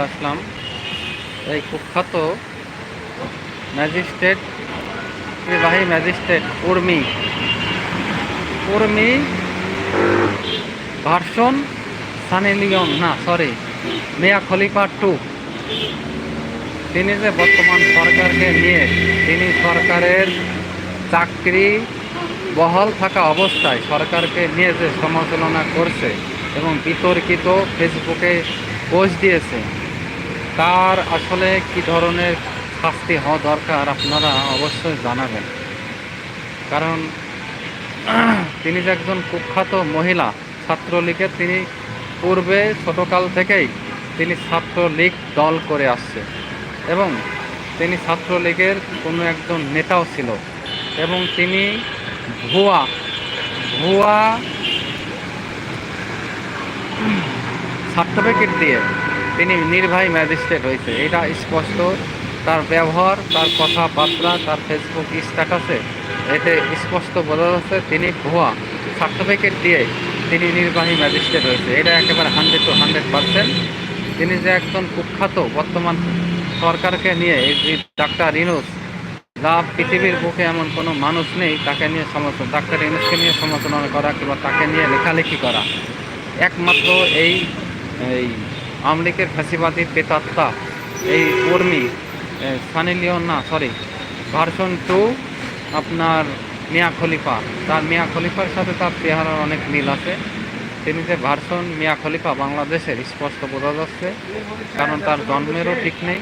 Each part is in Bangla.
আসলাম। এই কুখ্যাত ম্যাজিস্ট্রেট নির্বাহী magistrate Urmi. Urmi version Sunny Leone না সরি মিয়া খলিফা টু। তিনি যে বর্তমান সরকারকে নিয়ে, তিনি সরকারের চাকরি বহাল থাকা অবস্থায় সরকারকে নিয়ে যে সমালোচনা করছে এবং বিতর্কিত ফেসবুকে পোস্ট দিয়েছে তার আসলে কি ধরনের শাস্তি হওয়া দরকার আপনারা অবশ্যই জানাবেন। কারণ, তিনি যে একজন কুখ্যাত মহিলা, ছাত্রলীগের তিনি পূর্বে ছোটকাল থেকেই তিনি ছাত্রলীগ দল করে আসছে এবং তিনি ছাত্রলীগের কোনো একজন নেতাও ছিল এবং তিনি ভুয়া ভুয়া সার্টিফিকেট দিয়ে তিনি নির্বাহী ম্যাজিস্ট্রেট হয়েছে। এটা স্পষ্ট। তার ব্যবহার, তার কথাবার্তা, তার ফেসবুক স্ট্যাটাসে এতে স্পষ্ট বোঝা যাচ্ছে তিনি ভুয়া। সার্টিফিকেট দিয়ে তিনি নির্বাহী ম্যাজিস্ট্রেট হয়েছে। এটা একেবারে হান্ড্রেড টু হান্ড্রেড পার্সেন্ট। তিনি যে একজন কুখ্যাত বর্তমান সরকারকে নিয়ে, এই ডাক্তার ইনুস যা পৃথিবীর বুকে এমন কোনো মানুষ নেই, তাকে নিয়ে সমালোচনা ডাক্তার ইনুসকে নিয়ে সমালোচনা করা কিংবা তাকে নিয়ে লেখালেখি করা। একমাত্র এই এই আওয়ামী লীগের ফ্যাসিবাদী পেতাত্তা এই কর্মী সানি লিওন না সরি ভার্সন টু আপনার মিয়া খলিফা। তার মিয়া খলিফার সাথে তার চেহারার অনেক মিল আছে। তিনি যে ভার্সন মিয়া খলিফা বাংলাদেশের, স্পষ্ট বোঝা যাচ্ছে। কারণ তার জন্মেরও ঠিক নেই,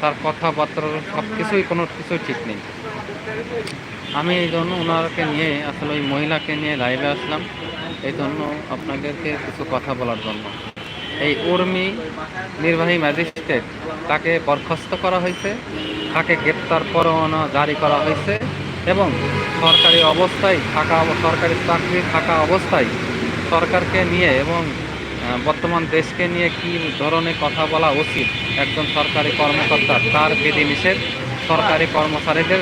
তার কথাবার্তার সব কিছুই কোনো কিছুই ঠিক নেই। আমি এই জন্য ওনাকে নিয়ে, আসলে ওই মহিলাকে নিয়ে লাইভে আসলাম। এই জন্য আপনাদেরকে কিছু কথা বলার জন্য। এই উর্মি নির্বাহী ম্যাজিস্ট্রেট তাকে বরখাস্ত করা হয়েছে। তাকে গ্রেপ্তার পরোয়ানা জারি করা হয়েছে এবং সরকারি অবস্থায় থাকা সরকারি চাকরি থাকা অবস্থায় সরকারকে নিয়ে এবং বর্তমান দেশকে নিয়ে কি ধরনের কথা বলা উচিত একজন সরকারি কর্মকর্তা তার বিধিনিষেধ। সরকারি কর্মচারীদের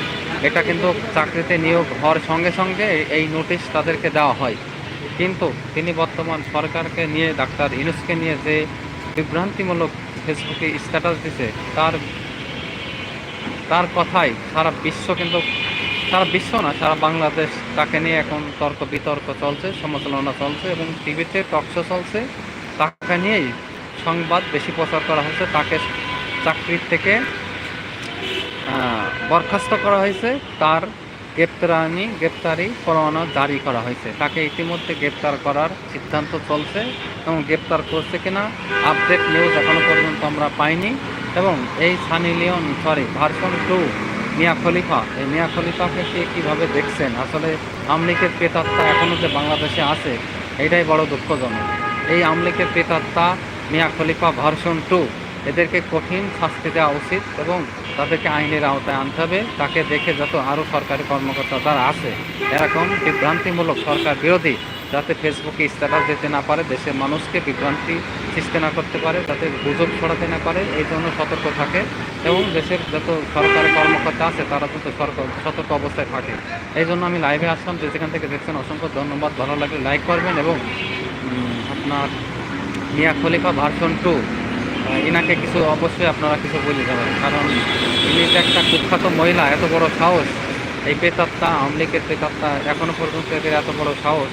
এটা কিন্তু চাকরিতে নিয়োগ হওয়ার সঙ্গে সঙ্গে এই নোটিশ তাদেরকে দেওয়া হয়। কিন্তু তিনি বর্তমান সরকারকে নিয়ে, ডাক্তার ইনুসকে নিয়ে যে বিভ্রান্তিমূলক ফেসবুকে স্ট্যাটাস দিছে, তার তার কথাই সারা বিশ্ব কিন্তু, সারা বিশ্ব না, সারা বাংলাদেশ তাকে নিয়ে এখন তর্ক বিতর্ক চলছে, সমালোচনা চলছে এবং টিভিতে টকশো চলছে। তাকে নিয়েই সংবাদ বেশি প্রচার করা হয়েছে, তাকে চাকরির থেকে বরখাস্ত করা হয়েছে। তার গ্রেপ্তারানি, গ্রেপ্তারি পরোয়ানা জারি করা হয়েছে। তাকে ইতিমধ্যে গ্রেপ্তার করার সিদ্ধান্ত চলছে এবং গ্রেপ্তার করছে কিনা আপডেট নিউজ এখনও পর্যন্ত আমরা পাইনি এবং এই Sunny Leone sorry version two Mia Khalifa, এই মিয়া খলিফাকে কে কীভাবে দেখছেন? আসলে আমলিকের প্রেতাত্মা এখনও যে বাংলাদেশে আছে, এটাই বড় দুঃখজনক। এই আমলিকের প্রেতাত্মা মিয়া খলিফা ভার্সন টু এদেরকে কঠিন শাস্তি দেওয়া উচিত এবং তাদেরকে আইনের আওতায় আনতে হবে। তাকে দেখে যত আরও সরকারি কর্মকর্তা যারা আছে, এরকম বিভ্রান্তিমূলক সরকার বিরোধী, যাতে ফেসবুকে স্ট্যাটাস দিতে না পারে, দেশের মানুষকে বিভ্রান্তি সৃষ্টি না করতে পারে যাতে গুজব ছড়াতে না পারে, এই জন্য সতর্ক থাকে এবং দেশের যত সরকারি কর্মকর্তা আছে, তারা যত সতর্ক অবস্থায় থাকে। এই জন্য আমি লাইভে আসলাম। যে যেখান থেকে দেখছেন, অসংখ্য ধন্যবাদ। ভালো লাগলে লাইক করবেন এবং আপনার মিয়া খলিফা ভার্সন টু ইনাকে কিছু অবশ্যই আপনারা কিছু বলে যাবেন। কারণ ইনি যে একটা কুখ্যাত মহিলা, এত বড় সাহস। এই পেতাত্তা আওয়ামী লীগের পেতাত্তা এখনও পর্যন্ত এদের এত বড় সাহস।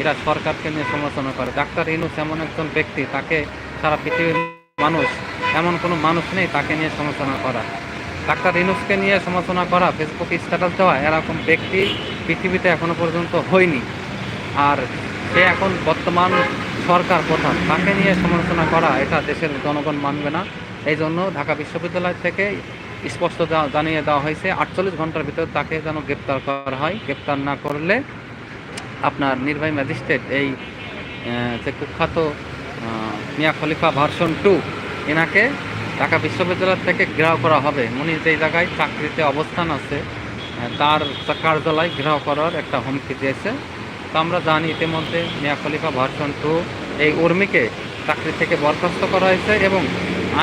এরা সরকারকে নিয়ে সমালোচনা করে। ডাক্তার ইনুস এমন একজন ব্যক্তি, তাকে সারা পৃথিবীর মানুষ, এমন কোনো মানুষ নেই তাকে নিয়ে সমালোচনা করা। ডাক্তার ইনুসকে নিয়ে সমালোচনা করা, ফেসবুকে স্ট্যাটাস দেওয়া, এরকম ব্যক্তি পৃথিবীতে এখনও পর্যন্ত হয়নি। আর সে এখন বর্তমান সরকার প্রধান। তাকে নিয়ে সমালোচনা করা এটা দেশের জনগণ মানবে না। এই জন্য ঢাকা বিশ্ববিদ্যালয় থেকে স্পষ্ট জানিয়ে দেওয়া হয়েছে, আটচল্লিশ ঘণ্টার ভিতরে তাকে যেন গ্রেপ্তার করা হয়। গ্রেপ্তার না করলে আপনার নির্বাহী ম্যাজিস্ট্রেট এই যে কুখ্যাত মিয়া খলিফা ভার্সন টু, এনাকে ঢাকা বিশ্ববিদ্যালয় থেকে ঘেরাও করা হবে। উনি যেই জায়গায় চাকরিতে অবস্থান আছে তার কার্যালয় ঘেরাও করার একটা হুমকি দিয়েছে। তো আমরা জানি ইতিমধ্যে মিয়া খলিফা ভার্সন টু এই উর্মিকে চাকরি থেকে বরখাস্ত করা হয়েছে এবং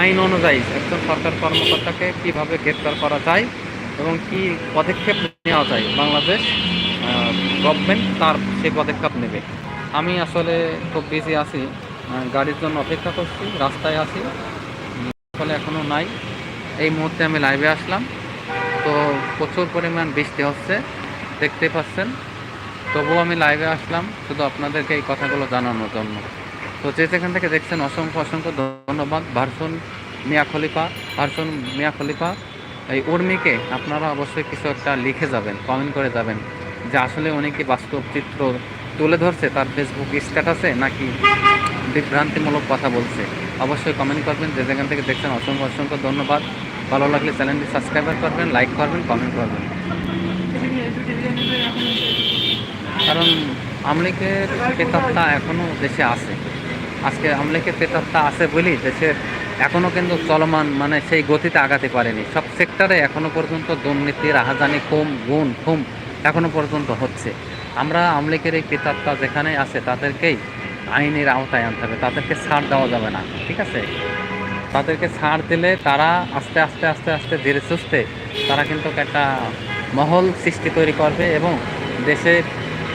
আইন অনুযায়ী একজন সরকার কর্মকর্তাকে কীভাবে গ্রেপ্তার করা যায় এবং কি পদক্ষেপ নেওয়া যায় বাংলাদেশ গভর্নমেন্ট তার সেই পদক্ষেপ নেবে। আমি আসলে খুব বিজি আছি গাড়ির জন্য অপেক্ষা করছি, রাস্তায় আছি, ফলে এখনও নাই। এই মুহূর্তে আমি লাইভে আসলাম। তো প্রচুর পরিমাণ বৃষ্টি হচ্ছে দেখতে পাচ্ছেন। তবুও আমি লাইভে আসলাম, শুধু আপনাদেরকে এই কথাগুলো জানানোর জন্য। তো যে যেখান থেকে দেখছেন, অসংখ্য অসংখ্য ধন্যবাদ। ভার্সন মিয়া খলিফা, ভার্সন মিয়া খলিফা, এই উর্মিকে আপনারা অবশ্যই কিছু একটা লিখে যাবেন কমেন্ট করে যাবেন, যে আসলে উনি কি বাস্তব চিত্র তুলে ধরছে, তার ফেসবুক স্ট্যাটাসে নাকি বিভ্রান্তিমূলক কথা বলছে। অবশ্যই কমেন্ট করবেন, যে যেখান থেকে দেখছেন, অসংখ্য অসংখ্য ধন্যবাদ। ভালো লাগলে চ্যানেলটি সাবস্ক্রাইবার করবেন লাইক করবেন কমেন্ট করবেন। কারণ আমলিকের প্রেতাত্মা এখনও দেশে আছে। আজকে আমলিকের প্রেতাত্মা আছে বলেই দেশের এখনও কিন্তু চলমান মানে সেই গতিতে আগাতে পারেনি। সব সেক্টরে এখনও পর্যন্ত দুর্নীতি, রাহাজানি, খুম, গুণ, খুম এখনও পর্যন্ত হচ্ছে। আমরা আমলিকের এই প্রেতাত্মা যেখানে আছে তাদেরকেই আইনের আওতায় আনতে হবে। তাদেরকে ছাড় দেওয়া যাবে না, ঠিক আছে? তাদেরকে ছাড় দিলে তারা আস্তে আস্তে আস্তে আস্তে ধীরে সুস্থে তারা কিন্তু একটা মহল সৃষ্টি তৈরি করবে এবং দেশের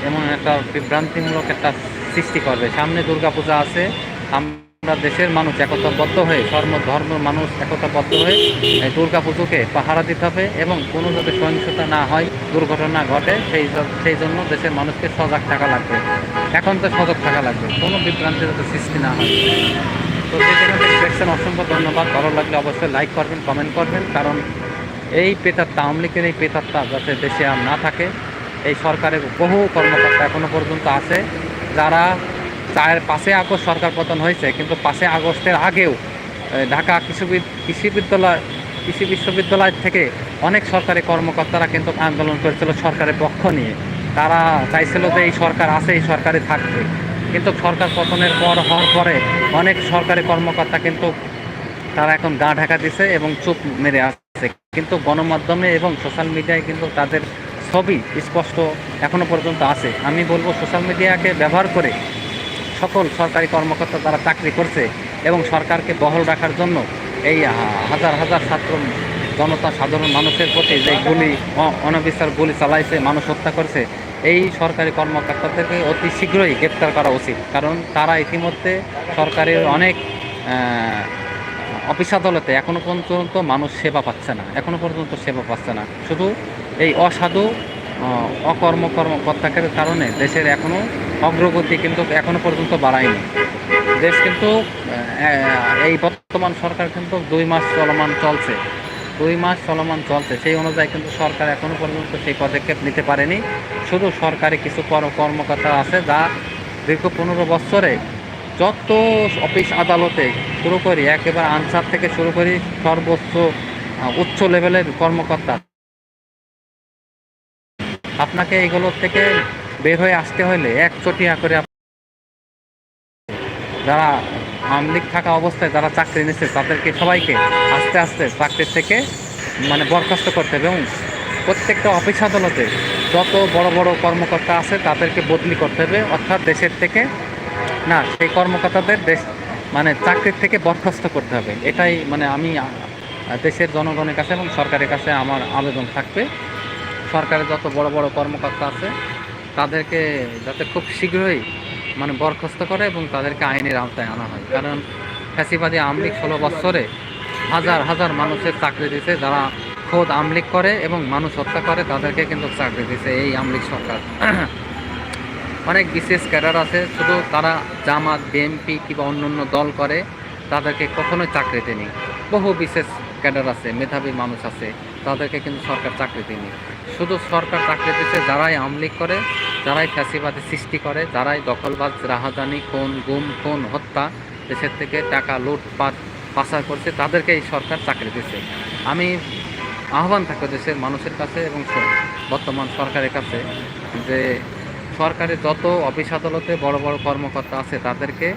এমন একটা বিভ্রান্তিমূলক একটা সৃষ্টি করবে। সামনে দুর্গাপূজা আছে, আমরা দেশের মানুষ একতাবদ্ধ হয়ে, ধর্ম ধর্ম মানুষ একতাবদ্ধ হয়ে এই দুর্গাপুজোকে পাহারা দিতে হবে এবং কোনো যাতে সহিংসতা না হয়, দুর্ঘটনা ঘটে, সেই সেই জন্য দেশের মানুষকে সজাগ থাকা লাগবে। এখন তো সজাগ থাকা লাগবে, কোনো বিভ্রান্তি যাতে সৃষ্টি না হয়। তো দেখছেন, অসংখ্য ধন্যবাদ। ভালো লাগলে অবশ্যই লাইক করবেন কমেন্ট করবেন, কারণ এই পেতাত্তা আওয়ামী লীগের এই পেতাত্তা যাতে দেশে আর না থাকে এই সরকারের বহু কর্মকর্তা এখনও পর্যন্ত আছে, যারা চায়ের পাঁচে আগস্ট সরকার পতন হয়েছে, কিন্তু পাঁচে আগস্টের আগেও ঢাকা কৃষি কৃষি বিদ্যালয়, কৃষি বিশ্ববিদ্যালয় থেকে অনেক সরকারি কর্মকর্তারা কিন্তু আন্দোলন করেছিল সরকারের পক্ষ নিয়ে। তারা চাইছিল যে এই সরকার আছে, এই সরকারে থাকবে। কিন্তু সরকার পতনের পর হওয়ার পরে অনেক সরকারি কর্মকর্তা কিন্তু তারা এখন গা ঢাকা দিছে এবং চুপ মেরে আসছে কিন্তু গণমাধ্যমে এবং সোশ্যাল মিডিয়ায় কিন্তু তাদের ছবি স্পষ্ট এখনও পর্যন্ত আছে। আমি বলব সোশ্যাল মিডিয়াকে ব্যবহার করে সকল সরকারি কর্মকর্তা তারা চাকরি করছে এবং সরকারকে বহল রাখার জন্য এই হাজার হাজার ছাত্র জনতা, সাধারণ মানুষের প্রতি যে গুলি, অ- অনবিচার গুলি চালাইছে, মানুষ হত্যা করছে, এই সরকারি কর্মকর্তাদেরকে অতি শীঘ্রই গ্রেপ্তার করা উচিত। কারণ তারা ইতিমধ্যে সরকারের অনেক অফিস আদালতে এখনও পর্যন্ত মানুষ সেবা পাচ্ছে না। এখনও পর্যন্ত সেবা পাচ্ছে না। শুধু এই অসাধু অকর্ম কর্মকর্তাদের কারণে দেশের এখনও অগ্রগতি কিন্তু এখনও পর্যন্ত বাড়ায়নি। দেশ কিন্তু এই বর্তমান সরকার কিন্তু দুই মাস চলমান চলছে। দুই মাস চলমান চলছে। সেই অনুযায়ী কিন্তু সরকার এখনও পর্যন্ত সেই পদক্ষেপ নিতে পারেনি। শুধু সরকারি কিছু কর- কর্মকর্তা আছে যা দীর্ঘ পনেরো বছরে যত অফিস আদালতে শুরু করি, একেবারে আনসার থেকে শুরু করি সর্বোচ্চ উচ্চ লেভেলের কর্মকর্তা আপনাকে এইগুলোর থেকে বের হয়ে আসতে হলে এক চটিয়া করে যারা আমলিক থাকা অবস্থায় যারা চাকরি নিচ্ছে তাদেরকে সবাইকে আস্তে আস্তে চাকরির থেকে মানে বরখাস্ত করতে হবে এবং প্রত্যেকটা অফিস আদালতে যত বড় বড় কর্মকর্তা আছে তাদেরকে বদলি করতে হবে। অর্থাৎ দেশের থেকে না, সেই কর্মকর্তাদের দেশ মানে চাকরির থেকে বরখাস্ত করতে হবে। এটাই মানে আমি দেশের জনগণের কাছে এবং সরকারের কাছে আমার আবেদন থাকবে। সরকারের যত বড় বড় কর্মকর্তা আছে, তাদেরকে যাতে খুব শীঘ্রই মানে বরখাস্ত করে এবং তাদেরকে আইনের আওতায় আনা হয়। কারণ ফ্যাসিবাদী আমলিক ষোলো বছরে হাজার হাজার মানুষের চাকরি দিছে, যারা খোদ আমলিক করে এবং মানুষ হত্যা করে, তাদেরকে কিন্তু চাকরি দিছে এই আমলিক সরকার। অনেক বিশেষ ক্যাডার আছে, শুধু তারা জামাত, বিএনপি কিংবা অন্য অন্য দল করে, তাদেরকে কখনোই চাকরি দেয়নি। বহু বিশেষ ক্যাডার আছে, মেধাবী মানুষ আছে। তাদেরকে কিন্তু সরকার চাকরি দেয়নি। শুধু সরকার চাকরি দিচ্ছে যারাই আমলিক করে, যারাই ফ্যাসিবাদী সৃষ্টি করে, যারাই দখলবাজ, রাহাজানি, খুন, গুম, খুন, হত্যা, দেশের থেকে টাকা লুটপাট, পাচার করছে তাদেরকে এই সরকার চাকরি দিচ্ছে আমি আহ্বান থাকবে দেশের মানুষের কাছে এবং বর্তমান সরকারের কাছে যে সরকারের যত অফিস আদালতে বড় বড় কর্মকর্তা আছে তাদেরকে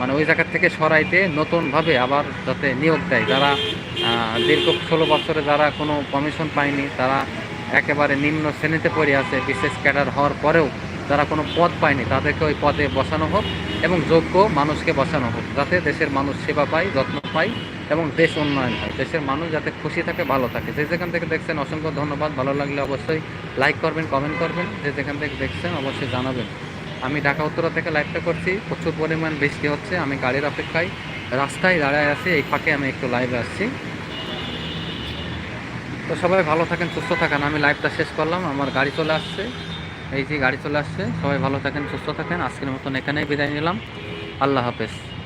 মানে ওই জায়গা থেকে সরাইতে নতুনভাবে আবার যাতে নিয়োগ দেয়। যারা দীর্ঘ ষোলো বছরে যারা কোনো কমিশন পায়নি, তারা একেবারে নিম্ন শ্রেণীতে পড়ে আছে, বিশেষ ক্যাডার হওয়ার পরেও যারা কোনো পদ পায়নি, তাদেরকে ওই পদে বসানো হোক এবং যোগ্য মানুষকে বসানো হোক, যাতে দেশের মানুষ সেবা পায়, যত্ন পায় এবং দেশ উন্নয়ন হয়। দেশের মানুষ যাতে খুশি থাকে, ভালো থাকে। যে যেখান থেকে দেখছেন, অসংখ্য ধন্যবাদ। ভালো লাগলে অবশ্যই লাইক করবেন কমেন্ট করবেন। যে যেখান থেকে দেখছেন, অবশ্যই জানাবেন। আমি ঢাকা উত্তরা থেকে লাইভটা করছি। প্রচুর পরিমাণ বৃষ্টি হচ্ছে, আমি গাড়ির অপেক্ষায়। রাস্তায় দাঁড়ায় আছি, এই ফাঁকে আমি একটু লাইভে আসছি। তো সবাই ভালো থাকেন, সুস্থ থাকেন। আমি লাইভটা শেষ করলাম, আমার গাড়ি চলে আসছে। এই যে গাড়ি চলে আসছে, সবাই ভালো থাকেন, সুস্থ থাকেন। আজকের মতন এখানেই বিদায় নিলাম। আল্লাহ হাফেজ।